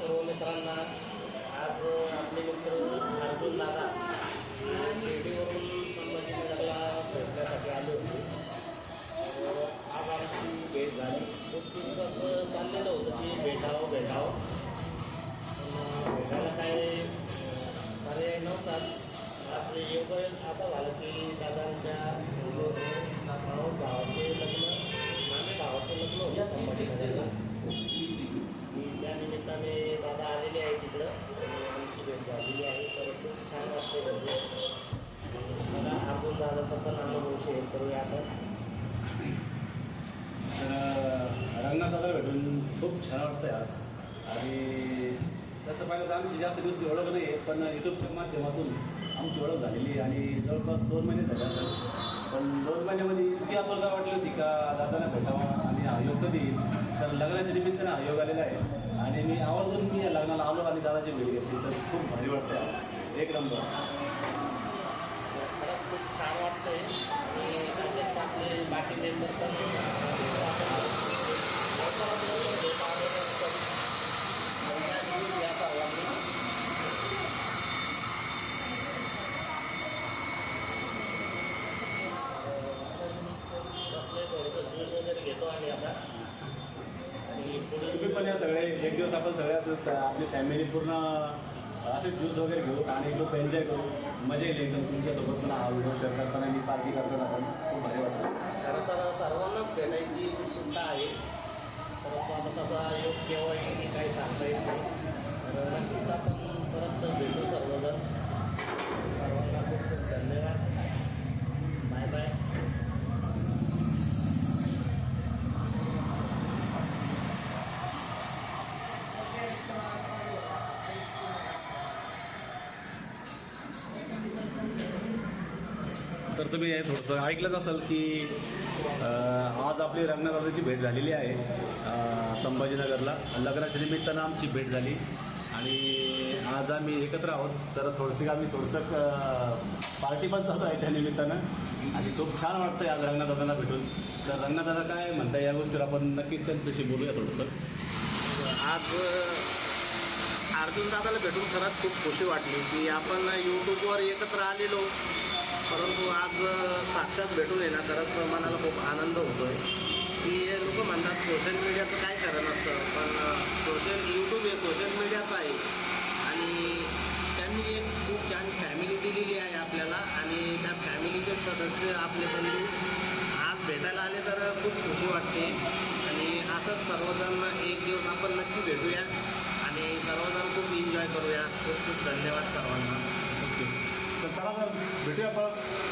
सर्व मित्रांना आज आपले मित्र अर्जुन दादा शिर्डीवरून संभाजीनगरला भेटण्यासाठी आले होते. आज आमची भेट झाली. खूप दिवसाचं चाललेलं होतं की भेटावं भेटावं. पण भेटायला काय पर्याय नव्हताच आज योग असं झालं की दादांच्या गावाचे लग्न मामे गावाचं लग्न होत्या संभाजी आपण दादाचा अनुभव शेअर करूया आपण तर रंगनाथ दादा भेटून खूप छान वाटतं आज. आणि तसं पाहिलं तर आमची जास्त दिवस ओळख नाही आहे पण युट्यूबच्या माध्यमातून आमची ओळख झालेली आहे. आणि जवळपास दोन महिने झाले असेल पण दोन महिन्यामध्ये इतकी आपुलका वाटली होती का दादांना भेटावा आणि आयोग कधी येईल? तर लग्नाच्या निमित्तानं आयोग आलेला आहे. आणि मी आवर्जून मी या लग्नाला आलो आणि दादाची भेट घेतली. तर खूप भारी वाटतं आज. एक नंबर खरंच खूप छान वाटतंय आणि तसेच आपले बाकी मेंबर पण लवकरात लवकर भेट आलेलं करू. धन्यवाद या सर्वांनी बसले थोडंसं ज्यूस वगैरे घेतो आम्ही आता आणि पुढे तुम्ही पण या सगळे एक दिवस आपण सगळे असं आपली फॅमिली पूर्ण असे ज्यूस वगैरे घेऊ आणि खूप एन्जॉय करू मजा येईल एकदम तुमच्यासोबत पण हा व्हिडिओ शेअर करताना आणि पार्टी करतात आपण खूप भारी वाटतं खरं तर सर्वांनाच भेटायची उत्सुकता आहे. परंतु आता तसा योग केव्हा येईल काही सांगता येत नाही. तर नक्कीच आपण परत भेटू सर्वजण. सर्वांना खूप खूप धन्यवाद. Bye bye. तर तुम्ही हे थोडंसं ऐकलंच असेल की आज आपली रंगनाथाची भेट झालेली आहे संभाजीनगरला. लग्नाच्या निमित्तानं आमची भेट झाली. आणि आज आम्ही एकत्र आहोत तर थोडंसं आम्ही थोडंसं पार्टी पण चालू आहे त्या निमित्तानं. आणि खूप छान वाटतं आज रंगनाथांना भेटून. तर रंगनाथाला काय म्हणता या गोष्टीवर आपण नक्कीच त्यांच्याशी बोलूया थोडंसं. आज अर्जुन दादाला भेटून खरंच खूप खुशी वाटली की आपण यूट्यूबवर एकत्र आलेलो. परंतु आज साक्षात भेटून येणार खरंच मनाला खूप आनंद होतो आहे की लोक म्हणतात सोशल मीडियाचं काय कारण असतं? पण सोशल यूट्यूब हे सोशल मीडियाचं आहे. आणि त्यांनी एक खूप छान फॅमिली दिलेली आहे आपल्याला. आणि त्या फॅमिलीचे सदस्य आपले बंधू आज भेटायला आले तर खूप खुशी वाटते. आणि असंच सर्वजण एक दिवस आपण नक्की भेटूया. आणि सर्वजण खूप एन्जॉय करूया. खूप खूप धन्यवाद सर्वांना. ओके तर चला तर भेटूया परत.